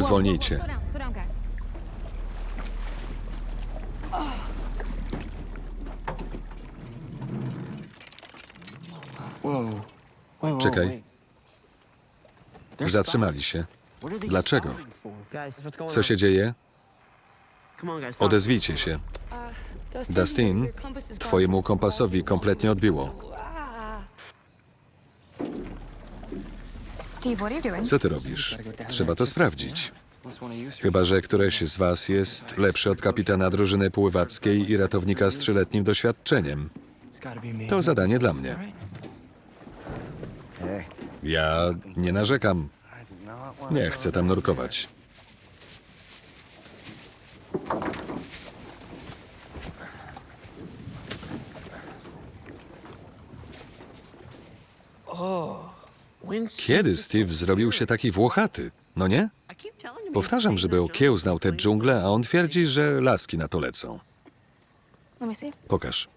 Zwolnijcie. Guys. Czekaj. Zatrzymali się. Dlaczego? Co się dzieje? Odezwijcie się. Dustin, twojemu kompasowi kompletnie odbiło. Steve, what are you doing? Co ty robisz? Trzeba to sprawdzić. Chyba, że któreś z was jest lepszy od kapitana drużyny pływackiej i ratownika z trzyletnim doświadczeniem. To zadanie dla mnie. Ja nie narzekam. Nie chcę tam nurkować. When's Kiedy Steve zrobił się taki włochaty? No nie? Powtarzam, żeby okiełznał tę dżunglę, a on twierdzi, że laski na to lecą. Pokaż.